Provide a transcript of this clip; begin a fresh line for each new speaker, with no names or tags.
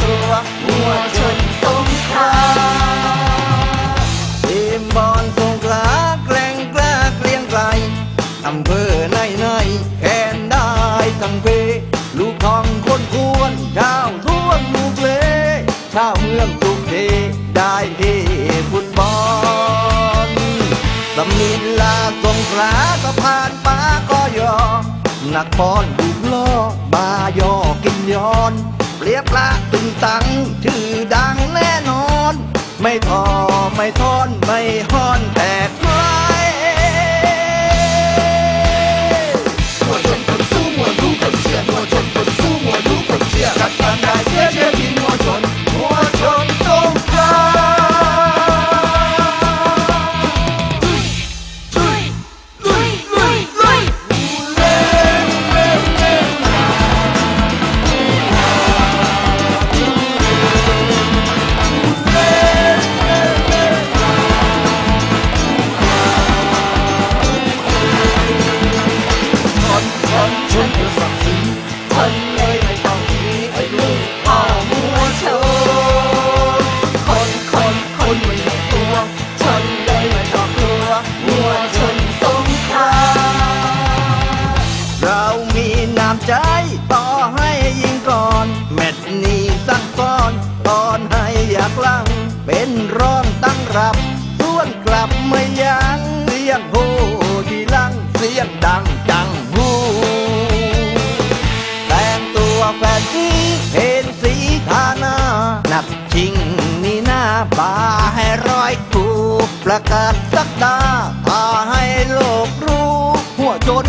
หัวมัวชนสงคราม
ทีมบอลสงขลาแกร่งกล้าเกลียงไกลอำเภอในในแคนได้ทั้งเพลูกทองคนควรชาวท้วนลูกเลชาวเมืองทุกเทได้เฮฟุตบอลสมิลาสงขลาก็ผ่านปาก็ยอนักบอลลูกล้อบายอกินย้ อนเปรียบละตึงตังชื่อดังแน่นอน ไม่ทอไม่ทอนไม่ห้อนแต่ ใจ ต่อให้ยิงก่อน แมตช์นี้สักงซ้อนตอนให้อยากลัง เป็นร้องตั้งรับส่วนกลับไม่ยั้งเสียงโหที่ลังเสียงดังจังหูแต่งตัวแฟนซีเห็นสีทาน้านักชิงนี่หน้าบาให้รอยกูประกาศสักดาพาให้โลกรู้ หัวจน